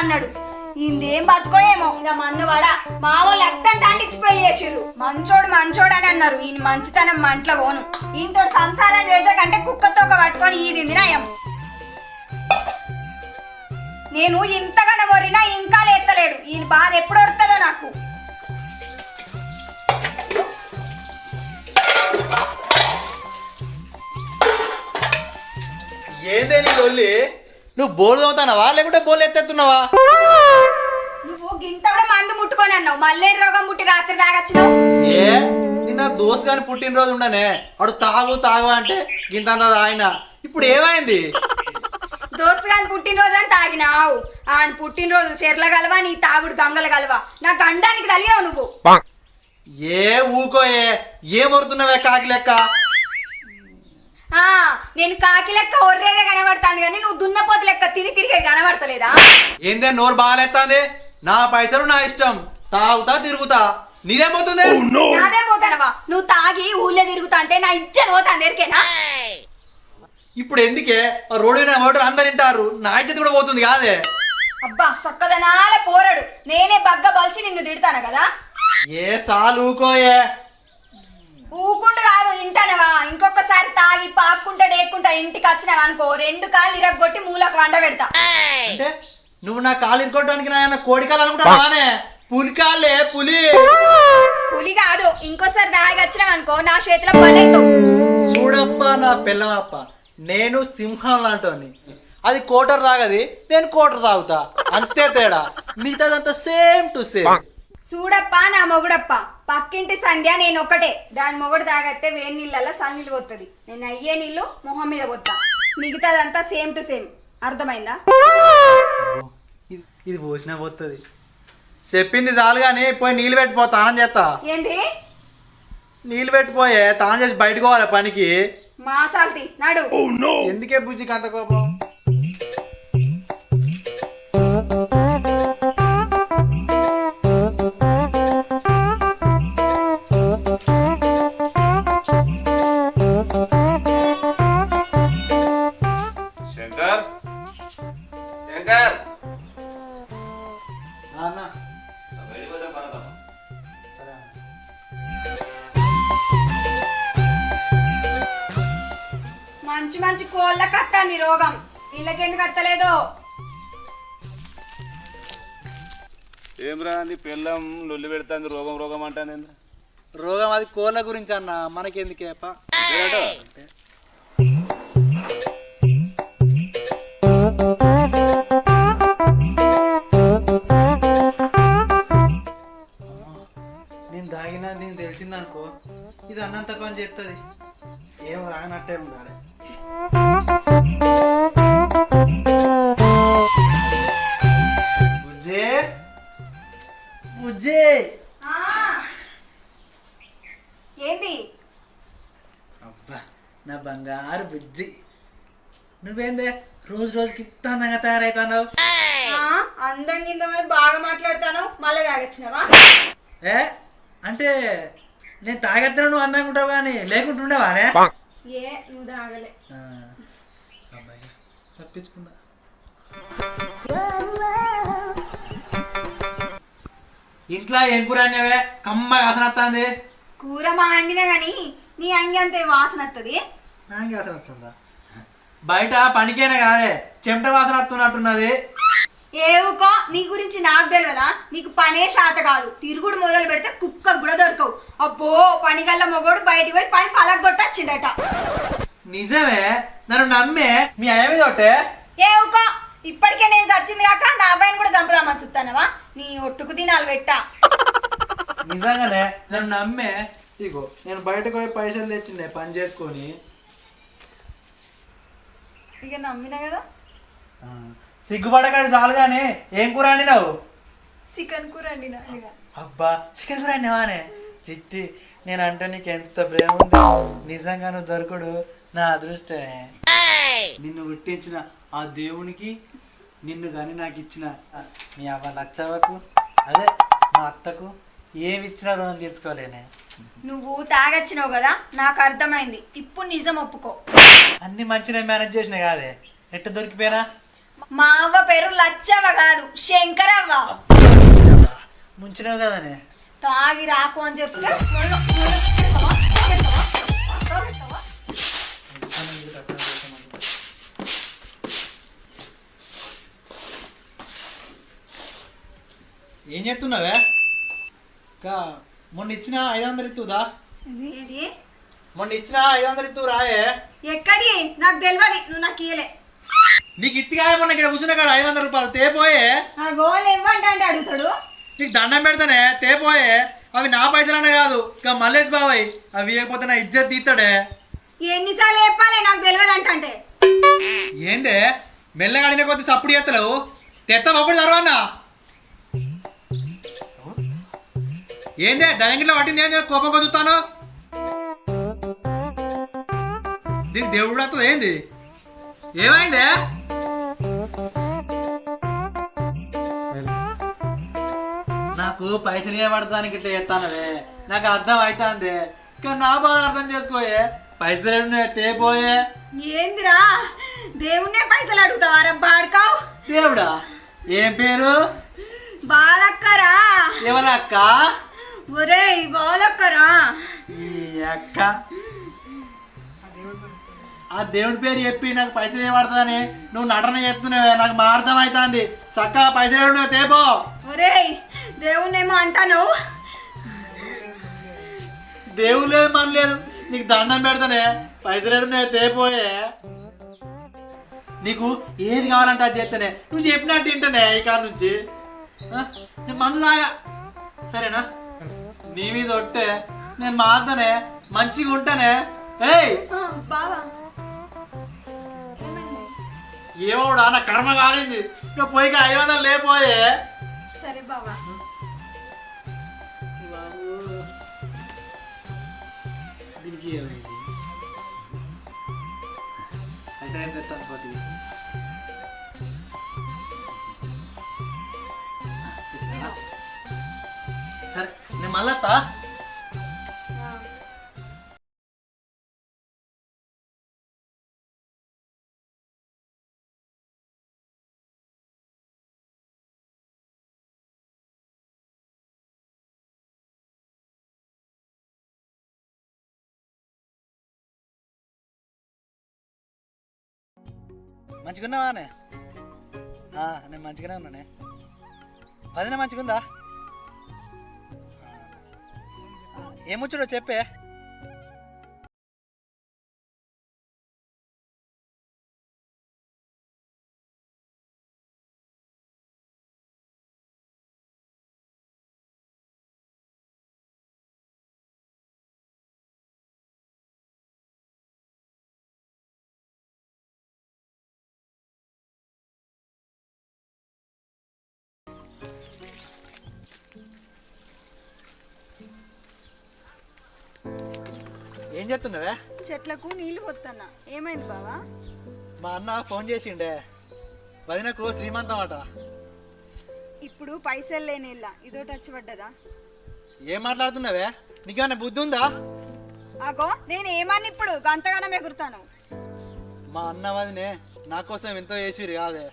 అన్నాడు. ఇందేం బతుకోయేమో ఇక మన్నవాడ మా వాళ్ళు అత్తంటే అంటించిపోయి చేసిర్రు. మంచోడు మంచోడు అని అన్నారు. ఈయన మంచితనం మంటలో పోను. ఈయనతో సంసారం చేసాకంటే కుక్కతో ఒక పట్టుకొని ఈ నయం నేను ఇంతగానే వరినా ఇంకా లేత్తలేడు. ఈయన బాధ ఎప్పుడు వస్తుందో నాకు. ఏందే నీ నువ్వు బోల్ తోతానవా లేకుంటే బోల్ ఎత్తెత్తున్నావా? నువ్వు గింత కూడా మందు ముట్టుకొని అన్నావు. మళ్ళీ రోగం ముట్టి రాత్రి తాగచ్చినావు? ఏ? నిన్న దోస్త్ గాని పుట్టినరోజు ఉండనే. వాడు తాగు తాగు అంటే గింతంత ఆయన ఇప్పుడు ఏమైంది? దోస్తు గాని పుట్టినరోజు అని తాగినావు. ఆయన పుట్టినరోజు చెర్ల గలవా నీ తాగుడు గంగల గలవా? నా గండానికి తలిగావు నువ్వు. ఏ ఊకోయే ఏ? మొరుతున్నావే కాకి లెక్క? నేను కాకి లెక్క ఒర్రేదే కనబడతాను కానీ నువ్వు దున్నపోతు లెక్క తిని తిరిగేది కనబడతలేదా? ఏందే నోరు బాగాలేస్తాంది నా పైసలు నా ఇష్టం. తాగుతా తిరుగుతా. నీదేమవుతుంది? నాదే పోతానవా? నువ్వు తాగి ఊళ్ళో తిరుగుతా అంటే నా ఇజ్జత పోతాను ఎరికేనా? ఇప్పుడు ఎందుకే? ఆ రోడ్డు మీద ఓటర్ అందరు వింటారు నా ఇజ్జత్ కూడా పోతుంది కాదే? అబ్బా చక్కదనాల పోరడు. నేనే బగ్గ బలిచి నిన్ను తిడతాను కదా? ఏ సాలు ఊకోయే? ఊకుండు కాదు ఇంటనవా? ఇంకొకసారి తాగి పాక్కుంటా డేక్కుంటా ఇంటికి వచ్చినావా అనుకో రెండు కాళ్ళు ఇరగొట్టి మూలకు వండ పెడతా. అంటే నువ్వు నా కాలు ఇరుకోవడానికి నా కోడికాలు అనుకుంటావానే పులి కాళ్ళే పులి. పులి కాదు ఇంకోసారి తాగి వచ్చినావు అనుకో నా చేతిలో పలెత్తావు చూడప్ప నా పిల్లమప్ప నేను సింహం లాంటోని. అది కోటర్ తాగది నేను కోటర్ తాగుతా. అంతే తేడా. మిగతాదంతా సేమ్ టు సేమ్. చూడప్ప నా మొగుడప్ప. పక్కింటి సంధ్య నేను ఒకటే దాని మొగుడు తాగತ್ತೆ వేడి నీళ్ళల్లో సన్నీళ్ళు పోతుంది నేను అయ్యే నీళ్ళు మొహం మీద పోతా మిగతాదంతా సేమ్ టు సేమ్. అర్థమైందా? ఇది పోసినా పోతుంది చెప్పింది చాలు కానీ పోయి నీళ్ళు పెట్టిపో తానం చేస్తా ఏంటి నీళ్ళు పెట్టిపోయే తానం చేసి బయటకు పోవాలి పనికి? మాసాల్తి నడు. ఎందుకే బుజ్జికి అంత కోపం? పిల్లం లొల్లి పెడుతుంది రోగం రోగం అంటాను రోగం అది కోళ్ళ గురించి అన్న మనకెందుకే పా నేను దాగినా నేను తెలిసిందనుకో ఇది అన్నంత పని చేస్తుంది ఏం రానట్టే ఉండాలి. బుజ్జే. ఏంది? అబ్బా నా బంగారు బుజ్జి. నువ్వేందే? రోజు రోజుకి ఇంత అందంగా తయారైతున్నావు? ఆ, అందం కింద మరి బాగా మాట్లాడతాను. మళ్ళీ తాగొచ్చినావా? ఏ? అంటే నేను తాగెత్తను నువ్వు అందంగా ఉంటావు కానీ లేకుంటుండేవానే ఏ నువ్వు తాగలే. తప్పించుకున్నా. ఇంట్లో ఏం కూర అనేవే కమ్మ వాసన వస్తుంది కూర మా అండినా గాని నీ అంగి అంతే వాసన వస్తుంది నాకే వాసన వస్తుందా బయట పనికైనా కాదే చెమట వాసన వస్తున్నట్టున్నది. ఏవుకో నీ గురించి నాకు తెలియదా నీకు పనే శాత కాదు. తిరుగుడు మొదలు పెడితే కుక్క కూడా దొరకవు. అబ్బో పనిగల్ల మొగోడు బయటికి పోయి పని పలగొట్టొచ్చిండట. నిజమే నన్ను నమ్మే మీ అయ్య మీద ఒకటే ఏవుకో ఇప్పటికే నేను చచ్చింది కాక నా అబ్బాయిని కూడా చంపుదామని చూస్తానవా నీ ఒట్టుకు తినాలి పెట్టా నిజంగానే నన్ను నమ్మే ఇగో నేను బయటకు పోయి పైసలు తెచ్చిండే పని చేసుకొని. ఇక నమ్మినా కదా? ఆ, సిగ్గుపడకాడు చాలు కానీ ఏం కూర వండినావు? చికెన్ కూర అండినా ఇక. అబ్బా చికెన్ కూర వండినావానే చిట్టి నేను అంటే నీకు ఎంత ప్రేమ ఉంది. నిజంగా నువ్వు దొరకడు నా అదృష్టమే. నిన్ను పుట్టించిన ఆ దేవునికి నిన్ను కానీ నాకు ఇచ్చిన మీ అవ్వ లచ్చవకు అదే మా అత్తకు ఏమి ఇచ్చినా రుణం తీసుకోలేనే నువ్వు తాగొచ్చినావు కదా నాకు అర్థమైంది. ఇప్పుడు నిజం ఒప్పుకో. అన్ని మంచిగా మేనేజ్ చేసినా కాదే. ఎట్ట దొరికిపోయినా? మా అవ్వ పేరు లచ్చవ్వ కాదు శంకరవ్వ. ముంచినావు కదనే తాగి రాకు అని చెప్తే మొన్న- మొన్న ఏం చేస్తున్నావే? మొన్న ఇచ్చిన ఐదు వందలు ఇత్తుదా? ఏంటి? మొన్న ఇచ్చిన ఐదు వందలు ఇత్తు రాయే. ఎక్కడి? నాకు తెలియదు నువ్వు నాకు ఇయ్యలే. నీకు ఇత్తిగా మొన్న ఇక్కడ కూర్చున్న కాడ ఐదు వందల రూపాయలు తేపోయే ఆ గోల్ ఇవ్వంటే అంటే అడుగుతాడు. నీకు దండం పెడతానే తేపోయే అవి నా పైసలనే కాదు ఇక మల్లేష్ బాబాయ్. అవి ఇవ్వకపోతే నా ఇజ్జత్ తీస్తాడే ఎన్నిసార్లు చెప్పాలి నాకు తెలియదు అంటే ఏందే? మెల్లగా అడిగిన కొద్ది సప్పుడు చేస్తలేవు తెత్త ఒకటి తర్వాత ఏందే దయంగిట్లో పట్టింది ఏంది? కోపం కొద్దుతాను దీనికి దేవుడు వస్తుంది ఏంది? ఏమైందే? నాకు పైసలు ఇవ్వబడతానికి ఇట్లా చేస్తానవే. నాకు అర్థం అవుతుంది కానీ నా బాధ అర్థం చేసుకోయే. పైసలు తేపోయే ఏందిరా? దేవుణ్ణే పైసలు అడుగుతావారా? బాడుకావు? దేవుడా? ఏం పేరు? బాలక్కరా. ఎవరక్క? ఒరేయ్ బాలక్కరా. ఈ అక్క. ఆ దేవుడి పేరు చెప్పి నాకు పైసలు ఏమడుతుందని నువ్వు నటన చెప్తున్నావే నాకు మా అర్థం అవుతుంది చక్కగా పైసలు తేపో. ఒరేయ్ దేవుణ్ణేమో అంటాను? దేవుళ్ళే మనలేదు నీకు దండం పెడతానే. పైసలు తేపోయే. నీకు ఏది కావాలంటే అది చేస్తానే. నువ్వు చెప్పినట్టు తింటానే ఈ కాడ నుంచి? నేను మందు తాగా. సరేనా? నీ మీద ఒట్టే. నేను మారుతానే. మంచిగా ఉంటానే. ఏయ్! బావా. ఏమోడా నా కర్మ కాలింది. ఇక పోయిక ఐదు వందలు లేపోయే సరే బావా. దీనికి ఏమైంది? అయితే ఏం సరే నేను మళ్ళా వస్తా. ఆ. మంచిగున్నావానే నేను మంచిగానే ఉన్నానే అదినా మంచిగుందా ఏమొచ్చాడో చెప్పే ఏం చెప్తున్నావే చెట్లకు నీళ్ళు పోతున్నా ఏమైంది బావా? మా అన్న ఫోన్ చేసిండే. వదినకు శ్రీమంతం అట ఇప్పుడు పైసలు లేని ఇల్ల. ఇదోటి వచ్చి పడ్డదా? ఏం మాట్లాడుతున్నావే? నీకేమైనా బుద్ధి ఉందా? అగో నేను ఏమని ఇప్పుడు గంతగానం ఎగురుతాను. మా అన్న వదినే నా కోసం ఎంతో చేసిరు కాదే.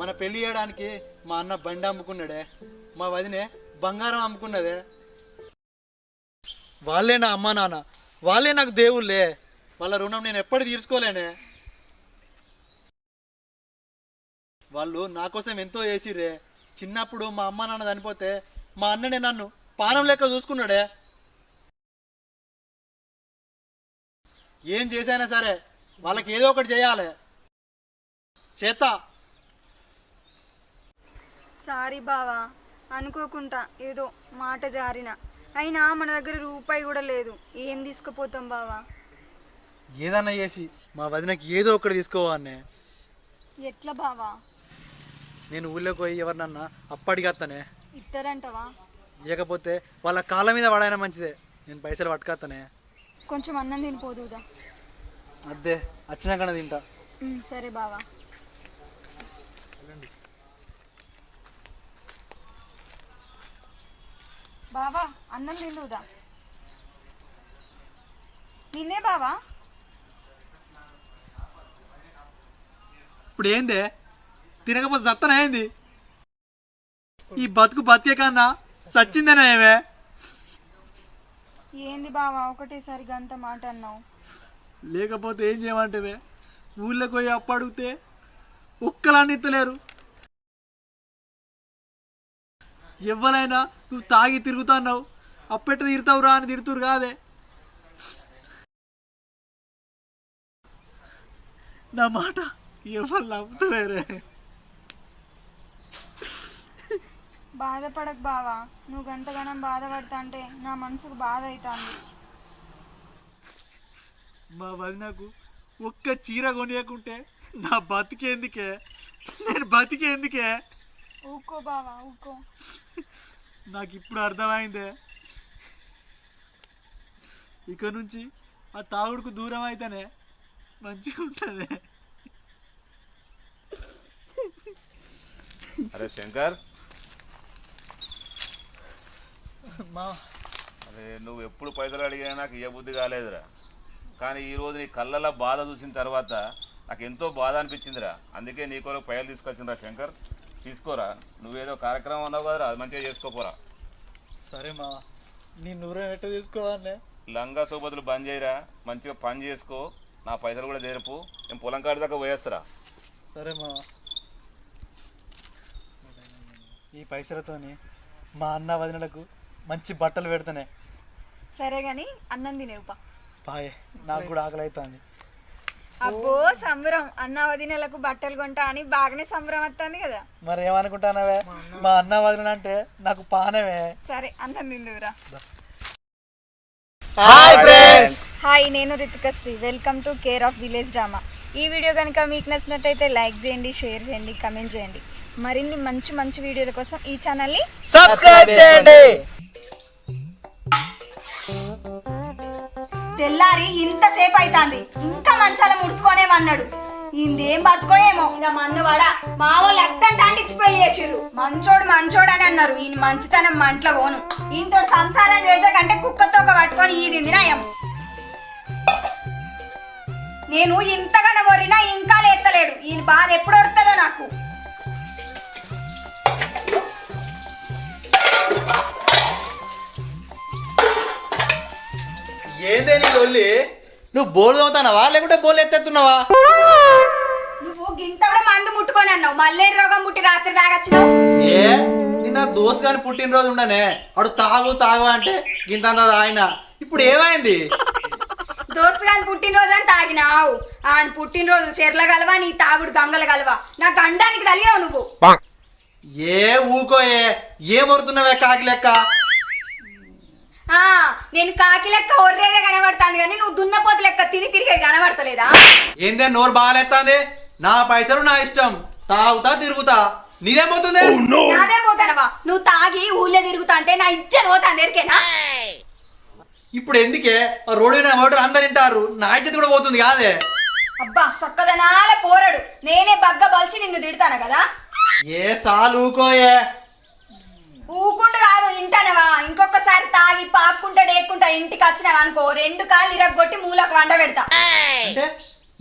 మన పెళ్ళి చేయడానికి మా అన్న బండి అమ్ముకున్నాడే. మా వదినే బంగారం అమ్ముకున్నదే. వాళ్ళే నా అమ్మ నాన్న. వాళ్ళే నాకు దేవుళ్ళే. వాళ్ళ రుణం నేను ఎప్పటి తీర్చుకోలేనే. వాళ్ళు నా కోసం ఎంతో చేసిర్రే చిన్నప్పుడు మా అమ్మ నాన్న చనిపోతే మా అన్ననే నన్ను పానం లెక్క చూసుకున్నాడే. ఏం చేసైనా సరే వాళ్ళకి ఏదో ఒకటి చేయాలి. చేత సారీ బావా అనుకోకుండా ఏదో మాట జారిన. అయినా మన దగ్గర రూపాయి కూడా లేదు. ఏం తీసుకుపోతాం బావా? ఏదన్నా చేసి మా వదినకి ఏదో ఒకటి తీసుకోవాలనే ఎట్లా బావా? నేను ఊళ్ళోకి పోయి ఎవరినన్నా అప్పటికత్తనే ఇద్దరంటవా లేకపోతే వాళ్ళ కాళ్ళ మీద పడైనా మంచిదే. నేను పైసలు పట్టుకత్తనే. కొంచెం అన్నం తినిపోదుదా అద్దే వచ్చినాకనే తింటా. సరే బావా. బావా అన్నం తిందుదా నిన్నే బావా? ఇప్పుడు ఏందే? తినకపోతే సత్తనైంది ఈ బతుకు బతికే కన్నా సచ్చిందేనా ఏమే? ఏంది బావా ఒకటేసారి గంత మాట అన్నావు. లేకపోతే ఏం చేయమంటే ఊళ్ళోకి పోయి అప్పు అడిగితే ఒక్కలాన్ని ఇత్తలేరు. ఎవరైనా నువ్వు తాగి తిరుగుతున్నావు. అప్పెట్ట తిరుతావురా అని తిరుతురు కాదే. నా మాట ఎవరు నమ్ముతలేరే. బాధపడకు బావా. నువ్వు గంటగణం బాధపడతా అంటే నా మనసుకు బాధ అవుతుంది మా వదినకు ఒక్క చీర కొనియకుంటే నా బతికేందుకే? నేను బతికేందుకే? ఊకో బావా ఊకో. నాకు ఇప్పుడు అర్థమైందే. ఇక నుంచి ఆ తాగుడుకు దూరం అయితేనే మంచిగా ఉంటుంది. అరే శంకర్. మా అరే నువ్వు ఎప్పుడు పైసలు అడిగినా నాకు ఏ బుద్ధి కాలేదురా. కానీ ఈ రోజు నీ కళ్ళల్లో బాధ చూసిన తర్వాత నాకు ఎంతో బాధ అనిపించిందిరా. అందుకే నీ కొరకు పైలు తీసుకొచ్చిందిరా శంకర్. తీసుకోరా. నువ్వేదో కార్యక్రమం అన్నావు కదరా అది మంచిగా చేసుకోపోరా. సరే మా నీ నూరం ఎట్ట లంగా సోబతులు బంద్ చేయరా మంచిగా పని చేసుకో నా పైసలు కూడా జరుపు నేను పొలం కాడి దాకా పోయేస్తారా. సరే మా ఈ పైసలతోని మా అన్న వదినలకు మంచి బట్టలు పెడతానే. సరే గాని అన్నం తినేవుపా పాయే నాకు కూడా ఆకలి అవుతుంది అబ్బో సంబరం. అన్న వదినలకు బట్టలు కొంటా అని బాగానే సంబరం వస్తుంది కదా. మరి ఏమనుకుంటానవే? మా అన్న వదిన అంటే నాకు పానమే. సరే అన్నం తిందువురా. హాయ్ ఫ్రెండ్స్ హాయ్ నేను Ritika Sri. Welcome to care of village drama ఈ వీడియో కనుక మీకు నచ్చినట్టయితే లైక్ చేయండి షేర్ చేయండి కమెంట్ చేయండి. మరిన్ని మంచి మంచి వీడియోల కోసం ఈ ఛానల్ని సబ్స్క్రైబ్ చేయండి. తెల్లారి ఇంతసేపు అవుతుంది ఇంకా మంచాల ముడుచుకోనేమన్నాడు. ఇందేం బతుకోయేమో ఇక మన్నవాడ. మా వాళ్ళు అత్తంట అంటించిపోయి మంచోడు మంచోడు అని అన్నారు. ఈయన మంచితనం మంటలో పోను. ఈయనతో సంసారం చేసాకంటే కుక్కతో ఒక పట్టుకొని ఈ నయం నేను ఇంతగానో వరినా ఇంకా లేత్తలేడు. ఈయన బాధ ఎప్పుడు వస్తుందో నాకు. ఏందే నీ లొల్లి? నువ్వు బోల్ తోతానవా లేకుంటే బోల్ ఎత్తెత్తున్నావా? నువ్వు గింత కూడా మందు ముట్టుకొని అన్నావు. మళ్ళీ రోగం ముట్టి రాత్రి తాగచ్చినావు? ఏ? నిన్న దోస్త్ గాని పుట్టినరోజు ఉండనే. అడు తాగు తాగు అంటే గింతంత ఆయన ఇప్పుడు ఏమైంది? దోస్తు గాని పుట్టినరోజు అని తాగినావు. ఆయన పుట్టినరోజు చెర్ల గలవా నీ తాగుడు గంగల గలవా? నా గండానికి తలిగావు నువ్వు. ఏ ఊకోయే? ఏ మొరుతున్నావే కాకి లెక్క? నేను కాకి లెక్క ఒర్రేదే కనబడతాను కానీ నువ్వు దున్నపోతు లెక్క తిని తిరిగేది కనబడతలేదా? ఏందే నోరు బాగాలేస్తాంది నా పైసలు నా ఇష్టం. తాగుతా తిరుగుతా. నీదేమవుతుంది నాదే పోతానవా నువ్వు తాగి ఊళ్ళో తిరుగుతా అంటే నా ఇచ్చేది పోతాను ఎరికేనా ఇప్పుడు ఎందుకే? ఆ రోడ్డు మీద ఓటర్ అందరు వింటారు నా ఇజ్జత్ కూడా పోతుంది కాదే? అబ్బా సక్కదనాల పోరడు. నేనే బగ్గ బలిచి నిన్ను తిడతాను కదా? ఏ సాలు ఊకోయే. ఊకుండు కాదు ఇంటనవా ఇంకొకసారి తాగి ఇంటికి వచ్చినావా అనుకో రెండు కాళ్ళు ఇరగొట్టి మూలకు వండ పెడతా. అంటే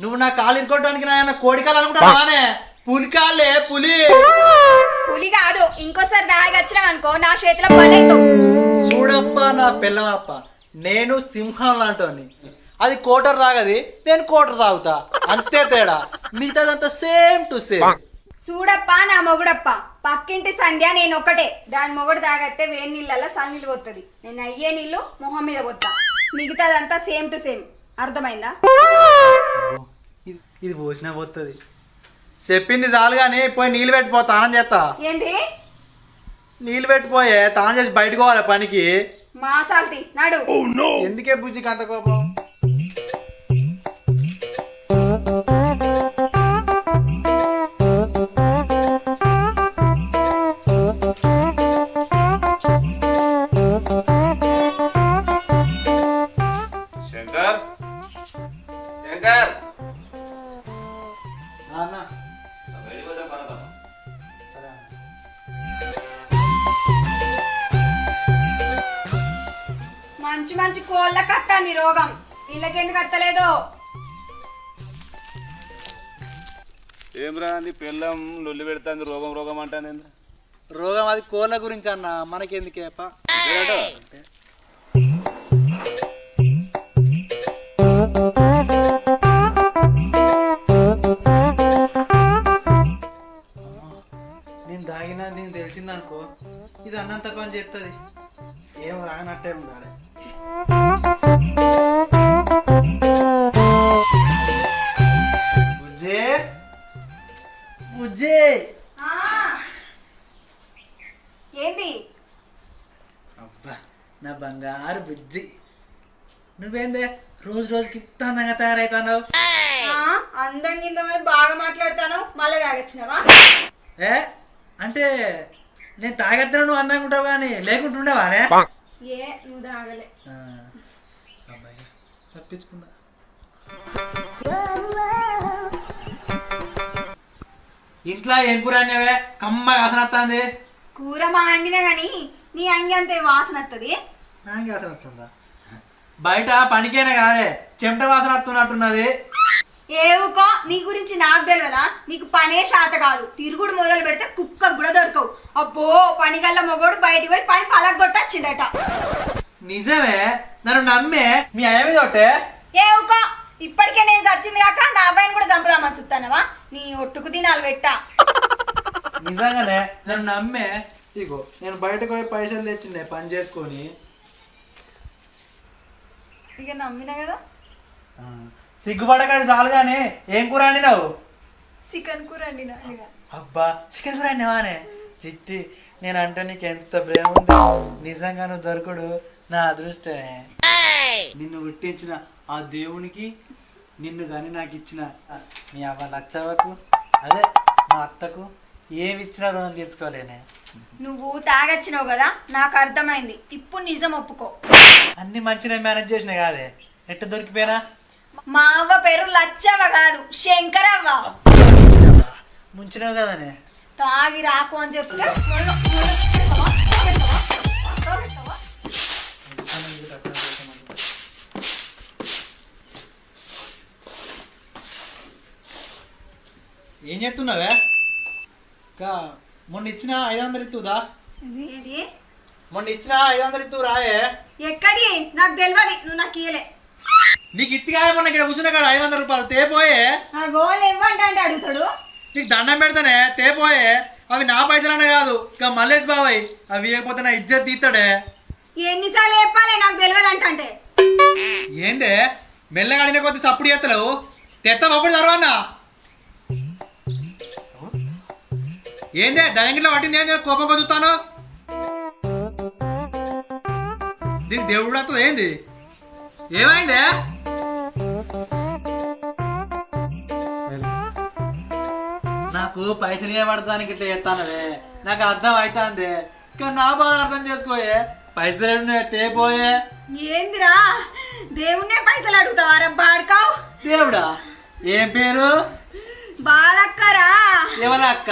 నువ్వు నా కాలు ఇరుకోవడానికి నా కోడి కాలు అనుకుంటావానే పులి కాళ్ళే పులి. పులి కాదు ఇంకోసారి దాగి వచ్చినావు అనుకో నా చేతిలో పలైతావు చూడప్ప నా పిల్లమప్ప నేను సింహం లాంటోని. అది కోటర్ తాగది నేను కోటర్ తాగుతా. అంతే తేడా. మిగతాదంతా సేమ్ టు సేమ్. చూడప్ప నా మొగుడప్ప. పక్కింటి సంధ్య నేను ఒకటే దాని మొగుడు తాగತ್ತೆ వేడి నీళ్ళల్లో సన్నీళ్ళు పోతుంది. నేను అయ్యే నీళ్ళు మొహం మీద పోతా మిగతాదంతా సేమ్ టు సేమ్. అర్థమైందా? ఇది ఇది పోసినా పోతుంది. చెప్పింది చాలు కానీ పోయి నీళ్ళు పెట్టిపో తానం చేస్తా ఏంది? నీళ్ళు పెట్టిపోయే తానం చేసి బయటకు పోవాలి పనికి? మాసాల్తి నడు. ఎందుకే బుజ్జికి అంత కోపం? కోళ్ళ మనకెందుకేప నేను దాగినా నేను తెలిసిందనుకో ఇది అన్నంత పని చేస్తుంది ఏం రానట్టే ఉండాలి. నువ్వేందే రోజు రోజుకి ఇంత అందంగా తయారైతున్నావు? ఆ, అందం కింద మరి బాగా మాట్లాడతాను మళ్ళీ తాగొచ్చినావా? ఏ? అంటే నేను తాగెత్తను నువ్వు అందంగా ఉంటావు కానీ లేకుంటుండేవానే ఏ నువ్వు తాగలే. అబ్బాయి తప్పించుకున్నా. ఇంట్లో ఏం కూర అనేవే కమ్మ వాసన వస్తుంది. కూర మా అండినా గాని నీ అంగి అంతే వాసన వస్తుంది నాకే వాసన వస్తుందా? బయట పనికేనే కాదే? చెమట వాసన వస్తున్నట్టున్నది. ఏవుకో నీ గురించి నాకు తెలియదా నీకు పనే శాత కాదు. తిరుగుడు మొదలు పెడితే కుక్క కూడా దొరకవు. అబ్బో పనిగల్ల మొగోడు బయటికి పోయి పని పలగొట్టొచ్చిండట. నిజమే. నన్ను నమ్మే మీ అయ్య మీద ఒకటే ఏవుకో ఇప్పటికే నేను చచ్చింది కాక నా అబ్బాయిని కూడా చంపుదామని చూస్తానవా నీ ఒట్టుకు తినాలి పెట్టా నిజంగానే నన్ను నమ్మే. ఇగో నేను బయటకు పోయి పైసలు తెచ్చిండే పని చేసుకొని. ఇక నమ్మినా కదా? సిగ్గుపడకండి చాలు కానీ ఏం కూర వండినావు? చికెన్ కూర ఇక. అబ్బా చికెన్ కూర వండినావానే చిట్టి నేను అంటే నీకు ఎంత ప్రేమ ఉంది. నిజంగా నువ్వు దొరకడు. నా అదృష్టమే. నిన్ను పుట్టించిన ఆ దేవునికి నిన్ను కానీ నాకు ఇచ్చిన మీ అవ్వ లచ్చవకు అదే మా అత్తకు ఏమి ఇచ్చినా రుణం తీసుకోలేనే. నువ్వు తాగొచ్చినావు కదా నాకు అర్థమైంది. ఇప్పుడు నిజం ఒప్పుకో. అన్ని మంచిగా మేనేజ్ చేసిన కాదే. ఎట్ట దొరికిపోయినా? మా అవ్వ పేరు లచ్చవ్వ కాదు శంకరవ్వ. ముంచినావు కదనే. తాగి రాకు అని చెప్తే. మొన్న- మొన్న? ఏం చేస్తున్నావే? మొన్న ఇచ్చిన ఐదు వందలు ఇత్తుదా ఏంటి? మొన్న ఇచ్చిన ఐదు వందలు ఇత్తు రాయే. ఎక్కడి? నాకు తెలియదు నువ్వు నాకు ఇయలే నీకు ఇత్తి కాదు మొన్న ఇక్కడ కూర్చున్న కాడ ఐదు వందల రూపాయలు తేపోయే ఆ గోల్ ఇవ్వంట అంటే అడుగుతాడు. నీకు దండం పెడతానే తేపోయే అవి నా పైసలనే కాదు. ఇక మల్లేష్ బాబాయ్ అవి ఇవ్వకపోతే నా ఇజ్జత్ తీస్తాడే ఎన్నిసార్లు చెప్పాలి నాకు తెలియదు అంటే ఏందే? మెల్లగా అడిగిన కొద్ది సప్పుడు చేస్తలేవు తెత్తం ఒకటి తర్వానా ఏందే దయంగిట్లో పట్టింది ఏంది? కోపం కొద్దుతాను దీనికి దేవుడు వస్తుంది ఏంది? ఏమైందే? నాకు పైసలు ఇవ్వబడతానికి ఇట్లా చేస్తానవే. నాకు అర్థం అవుతుంది కానీ నా బాధ అర్థం చేసుకోయే. పైసలు తేపోయే ఏందిరా? దేవుణ్ణే పైసలు అడుగుతావా బాడుకావు? దేవుడా? ఏం పేరు? బాలక్కరా. ఎవరక్క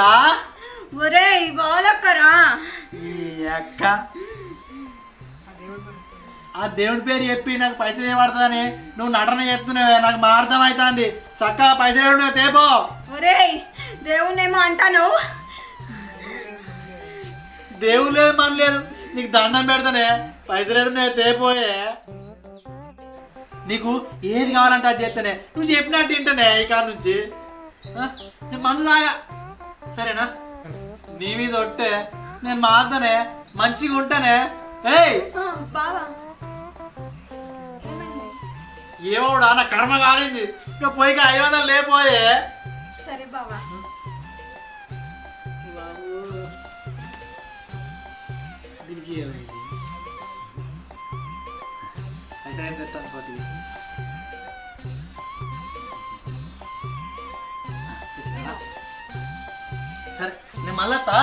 ఒరేయ్ బాలక్కరా ఈ అక్క. ఆ దేవుడి పేరు చెప్పి నాకు పైసలు ఏమడుతుందని నువ్వు నటన చెప్తున్నావే నాకు మా అర్థం అవుతుంది చక్కగా పైసలు ఏడున్నాయో తేపో. ఒరేయ్ దేవుణ్ణేమో అంటాను? దేవుడు లేదు మన లేదు నీకు దండం పెడతానే. పైసలు ఏడున్నాయో తేపోయే. నీకు ఏది కావాలంటే అది చేస్తానే. నువ్వు చెప్పినట్టు తింటానే ఈ కాడ నుంచి? నేను మందు తాగా. సరేనా? నీ మీద ఒట్టే నేను మారుతానే మంచిగా ఉంటానే. ఏయ్! బావా. ఏమోడా నా కర్మ కాలింది. ఇక పోయిగా ఐదు వందలు లేపోయే. సరే బావా. దీనికి ఏమైంది? అయితే తెస్తాను పోటీ సరే నేను మళ్ళా వస్తా.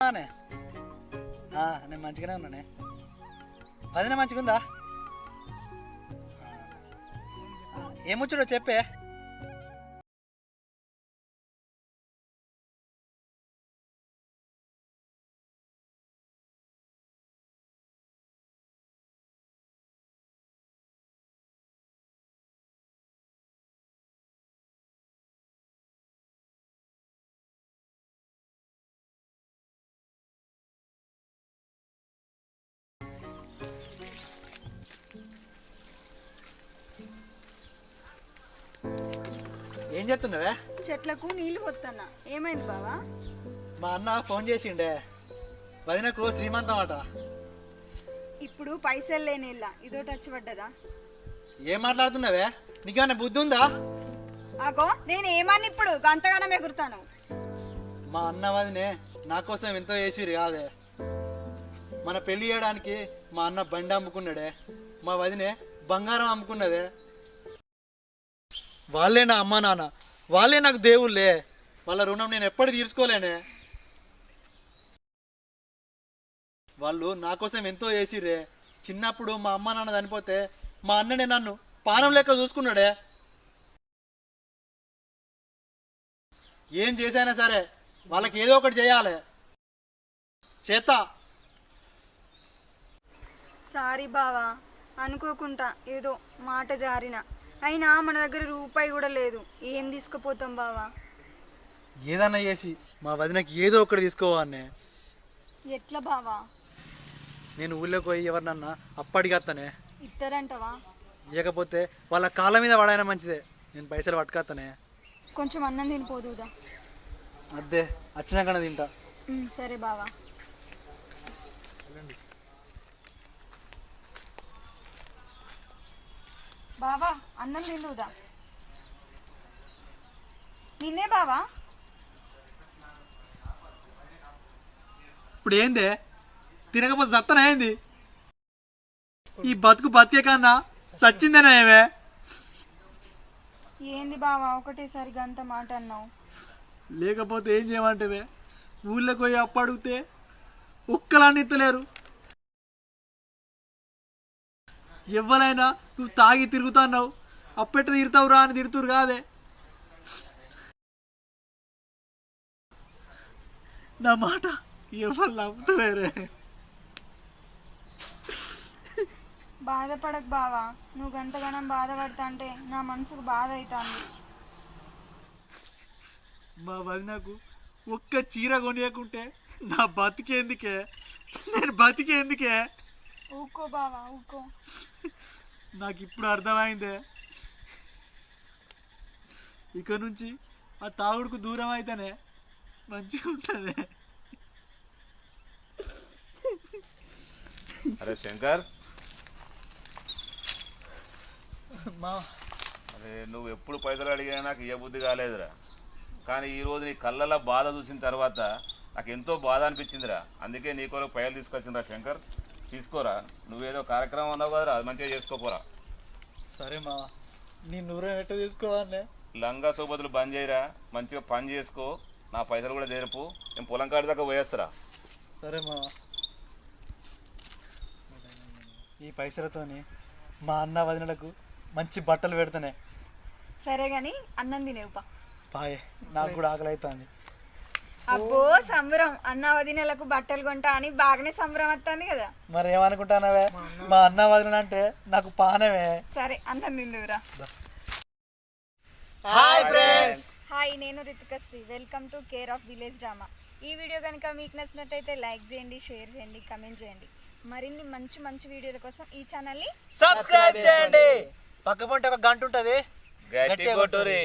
ఆ. ఆ, నేను మంచిగానే ఉన్నానే వదిన మంచిగుందా ఏమొచ్చాడో చెప్పే. ఏం చెప్తున్నావే చెట్లకు నీళ్ళు పోతున్నా ఏమైంది బావా? మా అన్న ఫోన్ చేసిండే. వదినకు శ్రీమంతం అట. ఇప్పుడు పైసలు లేని ఇల్ల. ఇదో టచ్ పడ్డదా? ఏం మాట్లాడుతున్నావే? నీకేమైనా బుద్ధి ఉందా? ఆగో నేను ఏమని ఇప్పుడు? గంతగానం ఎగురుతాను. మా అన్న వదినే నా కోసం ఎంతో చేసిరు కాదే. మన పెళ్ళి చేయడానికి మా అన్న బండి అమ్ముకున్నాడే. మా వదినే బంగారం అమ్ముకున్నదే. వాళ్ళే నా అమ్మ నాన్న. వాళ్ళే నాకు దేవుళ్ళే. వాళ్ళ రుణం నేను ఎప్పటి తీర్చుకోలేనే. వాళ్ళు నా కోసం ఎంతో చేసిరే చిన్నప్పుడు మా అమ్మ నాన్న చనిపోతే మా అన్ననే నన్ను పానం లెక్క చూసుకున్నాడే. ఏం చేసైనా సరే వాళ్ళకి ఏదో ఒకటి చేయాలి. చేత సారీ బావా అనుకోకుండా ఏదో మాట జారిన. అయినా మన దగ్గర రూపాయి కూడా లేదు. ఏం తీసుకుపోతాం బావా? ఏదన్నా చేసి మా వదినకి ఏదో ఒకటి తీసుకోవాలనే ఎట్లా బావా? నేను ఊళ్ళోకి పోయి ఎవరినన్నా అప్పడిగత్తనే ఇద్దరంటవా ఇవ్వకపోతే వాళ్ళ కాళ్ళ మీద పడైనా మంచిదే. నేను పైసలు పట్టుకొత్తనే. కొంచెం అన్నం తినిపోదుదా అద్దే వచ్చినాకనే తింటా. ఉమ్, సరే బావా. బావా అన్నం తిందుదా నిన్నే బావా? ఇప్పుడు ఏందే? తినకపోతే సత్తనా ఏంది? ఈ బతుకు బతికే కన్నా సచ్చిందేనా ఏమే? ఏంది బావా ఒకటేసారి గంత మాట అన్నావు. లేకపోతే ఏం చేయమంటే ఊళ్ళోకి పోయి అప్పు అడిగితే ఒక్కలాన్ని ఇత్తలేరు. ఎవరైనా నువ్వు తాగి తిరుగుతున్నావు. అప్పెట్ట తిరుతావురా అని తిరుతురు కాదే. నా మాట ఎవరు నమ్ముతలేరే. బాధపడకు బావా. నువ్వు గంతగానం బాధపడతా అంటే నా మనసుకు బాధ అవుతుంది మా వదినకు ఒక్క చీర కొనియకుంటే నా బతికేందుకే? నేను బతికేందుకే? ఊకో బావా ఊకో. నాకు ఇప్పుడు అర్థమైందే. ఇక నుంచి ఆ తాగుడుకు దూరం అయితేనే మంచిగా ఉంటుంది. అరే శంకర్. మా. అరే నువ్వు ఎప్పుడు పైసలు అడిగినా నాకు ఇయ్య బుద్ధి కాలేదురా. కానీ ఈ రోజు నీ కళ్ళలో బాధ చూసిన తర్వాత నాకు ఎంతో బాధ అనిపించిందిరా. అందుకే నీ కొరకు పైలు తీసుకొచ్చిందిరా శంకర్. తీసుకోరా. నువ్వేదో కార్యక్రమం ఉన్నావు కదరా అది మంచిగా చేసుకోపోరా. సరే మా నీ నూరం ఎట్ట తీసుకోవాలనే లంగా సోబతులు బంద్ చేయరా మంచిగా పని చేసుకో నా పైసలు కూడా తెరుపు నేను పొలం కాడి దాకా పోయేస్తారా. సరే మా. ఈ పైసలతోని మా అన్న వదినలకు మంచి బట్టలు పెడతానే. సరే గాని అన్నం తినేవుపా పాయే నాకు కూడా ఆకలి అవుతుంది అబ్బో సంబరం. అన్న వదినలకు బట్టలు కొంటా అని బాగానే సంబరం వస్తుంది కదా. మరి ఏమనుకుంటానవే? మా అన్న వదిన అంటే నాకు పానమే. సరే అన్నం తిందువురా. హాయ్ ఫ్రెండ్స్ హాయ్ నేను Ritika Sri. Welcome to care of village drama ఈ వీడియో కనుక మీకు నచ్చినట్టయితే లైక్ చేయండి షేర్ చేయండి కమెంట్ చేయండి. మరిన్ని మంచి మంచి వీడియోల కోసం ఈ ఛానల్ని సబ్స్క్రైబ్ చేయండి. పక్క పొంటి ఒక గంట ఉంటుంది. గట్టి కొట్టురి